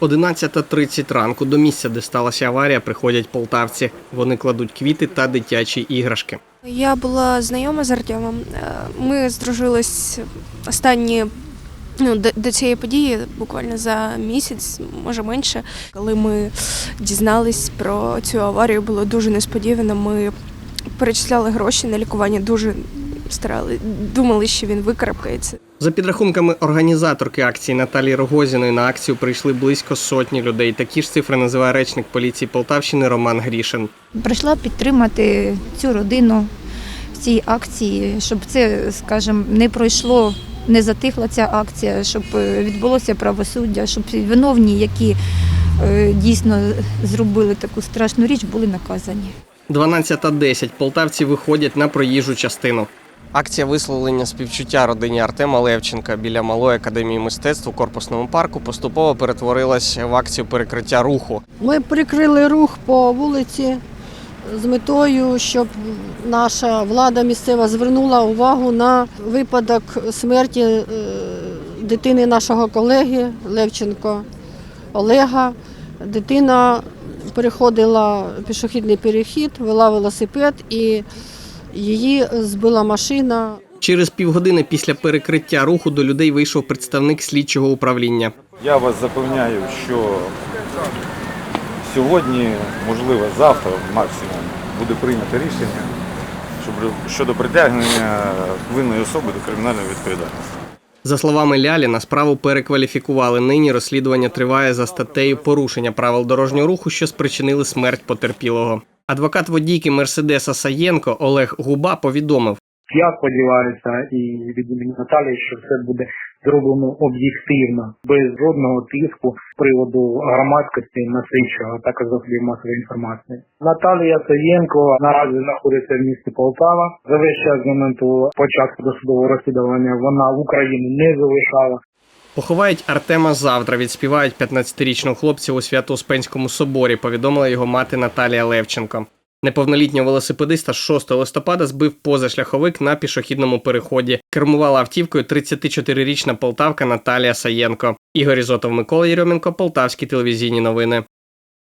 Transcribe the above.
11.30 ранку до місця, де сталася аварія, приходять полтавці. Вони кладуть квіти та дитячі іграшки. Я була знайома з Артемом. Е, Ми здружились останні ну, до, до цієї події буквально за місяць, може менше. Коли ми дізнались про цю аварію, було дуже несподівано. Ми перечисляли гроші на лікування, дуже старали, думали, що він викарабкається. За підрахунками організаторки акції Наталії Рогозіної, на акцію прийшли близько сотні людей. Такі ж цифри називає речник поліції Полтавщини Роман Грішин. Прийшла підтримати цю родину в цій акції, щоб це, скажімо, не пройшло, не затихла ця акція, щоб е, відбулося правосуддя, щоб виновні, які е, дійсно зробили таку страшну річ, були наказані. 12.10 полтавці виходять на проїжджу частину. Акція висловлення співчуття родині Артема Левченка біля малої академії мистецтв у корпусному парку поступово перетворилась в акцію перекриття руху. Ми прикрили рух по вулиці з метою, щоб наша влада місцева звернула увагу на випадок смерті е, дитини нашого колеги Левченко Олега. Дитина переходила пішохідний перехід, вела велосипед і її збила машина. Через півгодини після перекриття руху до людей вийшов представник слідчого управління. Я вас запевняю, що сьогодні, можливо, завтра максимум буде прийнято рішення щодо притягнення винної особи до кримінальної відповідальності. За словами Ляліна, справу перекваліфікували. Нині розслідування триває за статтею порушення правил дорожнього руху, що спричинили смерть потерпілого. Адвокат водійки Мерседеса Саєнко Олег Губа повідомив, Я сподіваюся і від імені Наталії, що все буде зроблено об'єктивно, без жодного тиску з приводу громадськості на слідчого, а також засобів масової інформації. Наталія Саєнко наразі знаходиться в місті Полтава. За весь час з моменту початку досудового розслідування вона Україну не залишала. Поховають Артема завтра. Відспівають 15-річного хлопця у Свято-Успенському соборі. Повідомила його мати Наталія Левченко. Неповнолітнього велосипедиста з 6 листопада збив позашляховик на пішохідному переході. Кермувала автівкою 34-річна полтавка Наталія Саєнко. Ігор Ізотов, Микола Єрьоменко, Полтавські телевізійні новини.